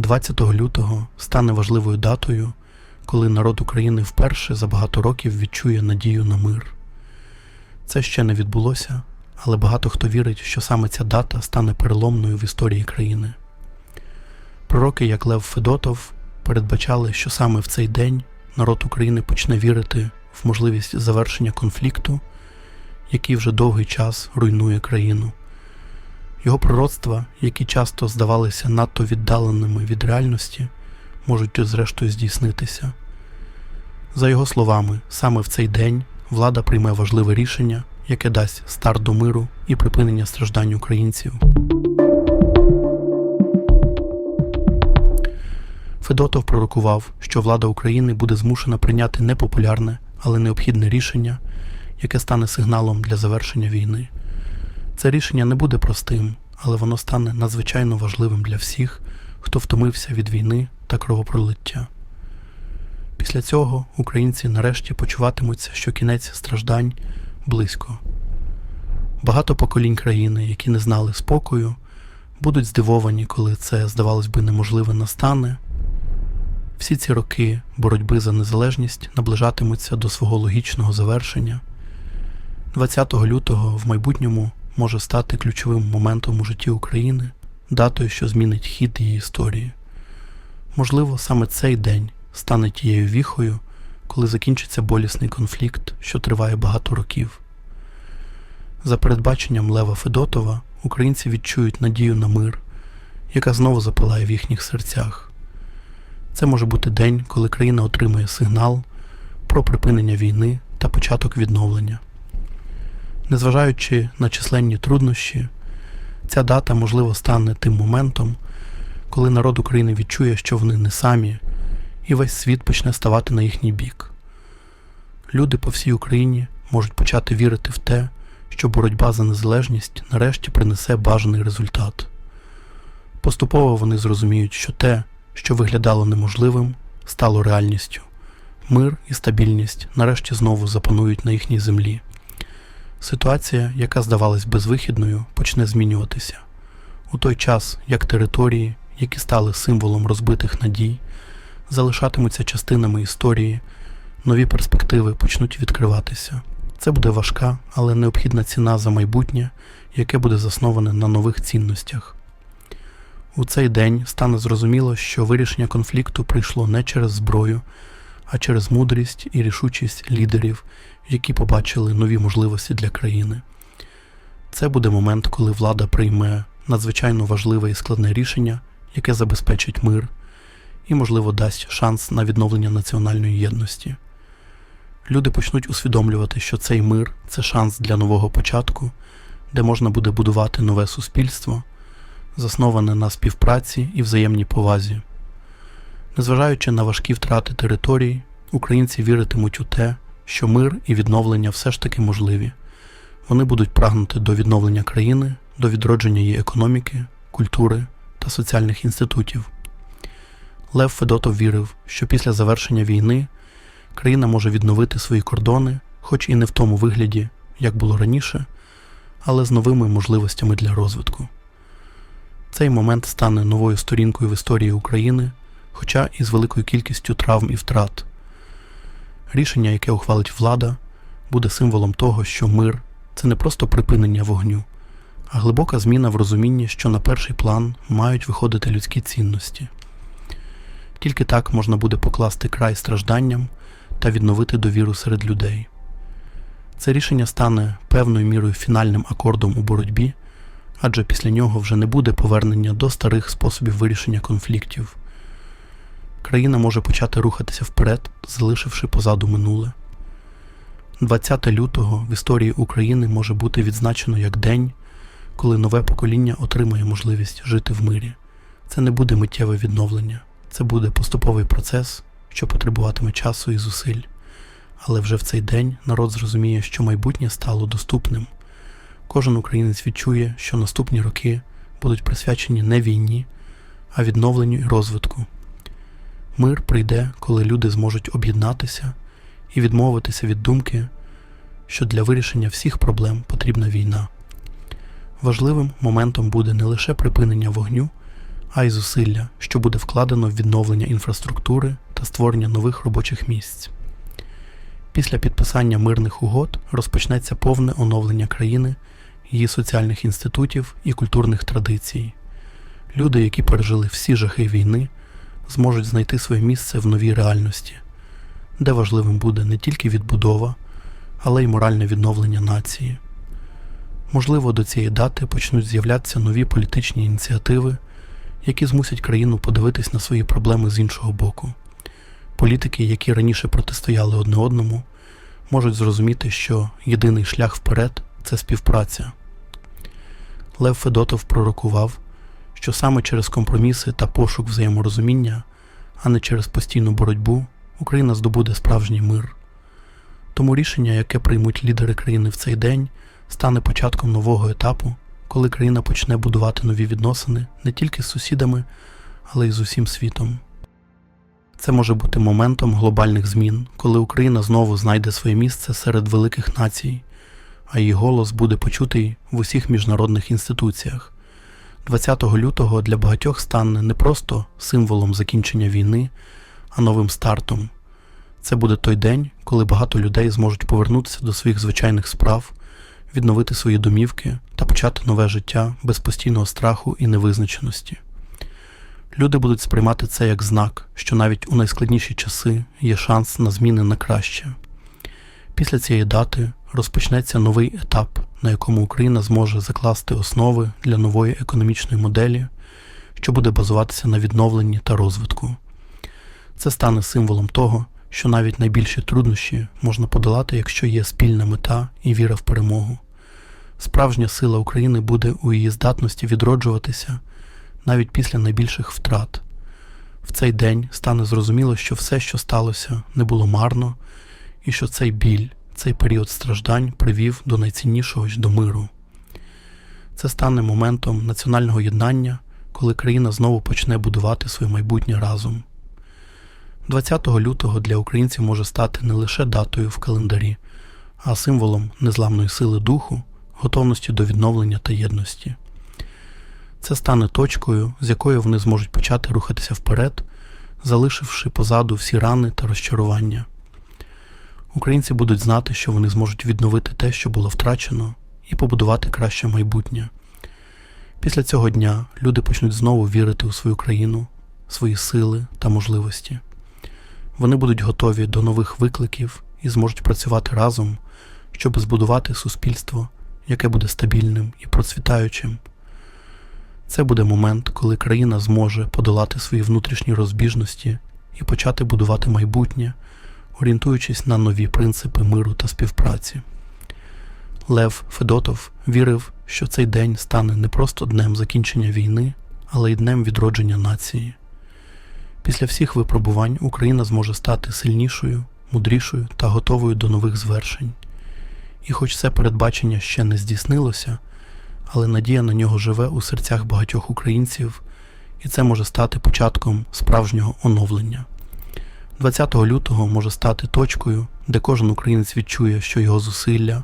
20 лютого стане важливою датою, коли народ України вперше за багато років відчує надію на мир. Це ще не відбулося, але багато хто вірить, що саме ця дата стане переломною в історії країни. Пророки, як Лев Федотов, передбачали, що саме в цей день народ України почне вірити в можливість завершення конфлікту, який вже довгий час руйнує країну. Його пророцтва, які часто здавалися надто віддаленими від реальності, можуть зрештою здійснитися. За його словами, саме в цей день влада прийме важливе рішення, яке дасть старт до миру і припинення страждань українців. Федотов пророкував, що влада України буде змушена прийняти непопулярне, але необхідне рішення, яке стане сигналом для завершення війни. Це рішення не буде простим, але воно стане надзвичайно важливим для всіх, хто втомився від війни та кровопролиття. Після цього українці нарешті почуватимуться, що кінець страждань близько. Багато поколінь країни, які не знали спокою, будуть здивовані, коли це, здавалось би, неможливе настане. Всі ці роки боротьби за незалежність наближатимуться до свого логічного завершення. 20 лютого в майбутньому може стати ключовим моментом у житті України, датою, що змінить хід її історії. Можливо, саме цей день стане тією віхою, коли закінчиться болісний конфлікт, що триває багато років. За передбаченням Лева Федотова, українці відчують надію на мир, яка знову запалає в їхніх серцях. Це може бути день, коли країна отримує сигнал про припинення війни та початок відновлення. Незважаючи на численні труднощі, ця дата, можливо, стане тим моментом, коли народ України відчує, що вони не самі, і весь світ почне ставати на їхній бік. Люди по всій Україні можуть почати вірити в те, що боротьба за незалежність нарешті принесе бажаний результат. Поступово вони зрозуміють, що те, що виглядало неможливим, стало реальністю. Мир і стабільність нарешті знову запанують на їхній землі. Ситуація, яка здавалась безвихідною, почне змінюватися. У той час, як території, які стали символом розбитих надій, залишатимуться частинами історії, нові перспективи почнуть відкриватися. Це буде важка, але необхідна ціна за майбутнє, яке буде засноване на нових цінностях. У цей день стане зрозуміло, що вирішення конфлікту прийшло не через зброю, а через мудрість і рішучість лідерів, які побачили нові можливості для країни. Це буде момент, коли влада прийме надзвичайно важливе і складне рішення, яке забезпечить мир і, можливо, дасть шанс на відновлення національної єдності. Люди почнуть усвідомлювати, що цей мир це шанс для нового початку, де можна буде будувати нове суспільство, засноване на співпраці і взаємній повазі. Незважаючи на важкі втрати територій, українці віритимуть у те, що мир і відновлення все ж таки можливі. Вони будуть прагнути до відновлення країни, до відродження її економіки, культури та соціальних інститутів. Лев Федотов вірив, що після завершення війни країна може відновити свої кордони, хоч і не в тому вигляді, як було раніше, але з новими можливостями для розвитку. Цей момент стане новою сторінкою в історії України, хоча і з великою кількістю травм і втрат. Рішення, яке ухвалить влада, буде символом того, що мир це не просто припинення вогню, а глибока зміна в розумінні, що на перший план мають виходити людські цінності. Тільки так можна буде покласти край стражданням та відновити довіру серед людей. Це рішення стане певною мірою фінальним акордом у боротьбі, адже після нього вже не буде повернення до старих способів вирішення конфліктів. Країна може почати рухатися вперед, залишивши позаду минуле. 20 лютого в історії України може бути відзначено як день, коли нове покоління отримає можливість жити в мирі. Це не буде миттєве відновлення, це буде поступовий процес, що потребуватиме часу і зусиль. Але вже в цей день народ зрозуміє, що майбутнє стало доступним. Кожен українець відчує, що наступні роки будуть присвячені не війні, а відновленню і розвитку. Мир прийде, коли люди зможуть об'єднатися і відмовитися від думки, що для вирішення всіх проблем потрібна війна. Важливим моментом буде не лише припинення вогню, а й зусилля, що буде вкладено в відновлення інфраструктури та створення нових робочих місць. Після підписання мирних угод розпочнеться повне оновлення країни, її соціальних інститутів і культурних традицій. Люди, які пережили всі жахи війни, зможуть знайти своє місце в новій реальності, де важливим буде не тільки відбудова, але й моральне відновлення нації. Можливо, до цієї дати почнуть з'являтися нові політичні ініціативи, які змусять країну подивитись на свої проблеми з іншого боку. Політики, які раніше протистояли одне одному, можуть зрозуміти, що єдиний шлях вперед це співпраця. Лев Федотов пророкував, що саме через компроміси та пошук взаєморозуміння, а не через постійну боротьбу, Україна здобуде справжній мир. Тому рішення, яке приймуть лідери країни в цей день, стане початком нового етапу, коли країна почне будувати нові відносини не тільки з сусідами, але й з усім світом. Це може бути моментом глобальних змін, коли Україна знову знайде своє місце серед великих націй, а її голос буде почутий в усіх міжнародних інституціях. 20 лютого для багатьох стане не просто символом закінчення війни, а новим стартом. Це буде той день, коли багато людей зможуть повернутися до своїх звичайних справ, відновити свої домівки та почати нове життя без постійного страху і невизначеності. Люди будуть сприймати це як знак, що навіть у найскладніші часи є шанс на зміни на краще. Після цієї дати розпочнеться новий етап, на якому Україна зможе закласти основи для нової економічної моделі, що буде базуватися на відновленні та розвитку. Це стане символом того, що навіть найбільші труднощі можна подолати, якщо є спільна мета і віра в перемогу. Справжня сила України буде у її здатності відроджуватися навіть після найбільших втрат. В цей день стане зрозуміло, що все, що сталося, не було марно, і що цей біль, цей період страждань привів до найціннішого ж до миру. Це стане моментом національного єднання, коли країна знову почне будувати своє майбутнє разом. 20 лютого для українців може стати не лише датою в календарі, а символом незламної сили духу, готовності до відновлення та єдності. Це стане точкою, з якою вони зможуть почати рухатися вперед, залишивши позаду всі рани та розчарування. Українці будуть знати, що вони зможуть відновити те, що було втрачено, і побудувати краще майбутнє. Після цього дня люди почнуть знову вірити у свою країну, свої сили та можливості. Вони будуть готові до нових викликів і зможуть працювати разом, щоб збудувати суспільство, яке буде стабільним і процвітаючим. Це буде момент, коли країна зможе подолати свої внутрішні розбіжності і почати будувати майбутнє, орієнтуючись на нові принципи миру та співпраці. Лев Федотов вірив, що цей день стане не просто днем закінчення війни, але й днем відродження нації. Після всіх випробувань Україна зможе стати сильнішою, мудрішою та готовою до нових звершень. І хоч це передбачення ще не здійснилося, але надія на нього живе у серцях багатьох українців, і це може стати початком справжнього оновлення. 20 лютого може стати точкою, де кожен українець відчує, що його зусилля,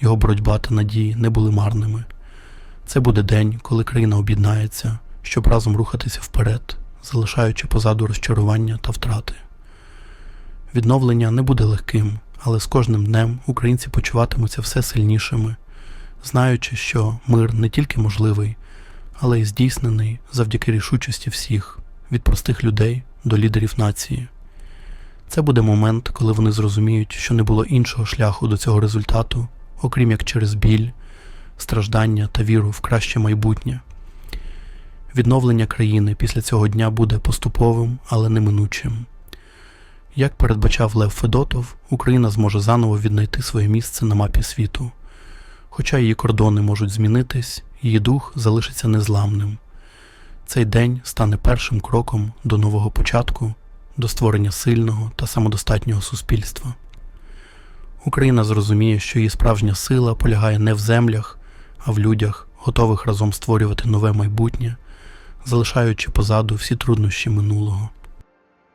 його боротьба та надії не були марними. Це буде день, коли країна об'єднається, щоб разом рухатися вперед, залишаючи позаду розчарування та втрати. Відновлення не буде легким, але з кожним днем українці почуватимуться все сильнішими знаючи, що мир не тільки можливий, але й здійснений завдяки рішучості всіх, від простих людей до лідерів нації. Це буде момент, коли вони зрозуміють, що не було іншого шляху до цього результату, окрім як через біль, страждання та віру в краще майбутнє. Відновлення країни після цього дня буде поступовим, але неминучим. Як передбачав Лев Федотов, Україна зможе заново віднайти своє місце на мапі світу. Хоча її кордони можуть змінитись, її дух залишиться незламним. Цей день стане першим кроком до нового початку, до створення сильного та самодостатнього суспільства. Україна зрозуміє, що її справжня сила полягає не в землях, а в людях, готових разом створювати нове майбутнє, залишаючи позаду всі труднощі минулого.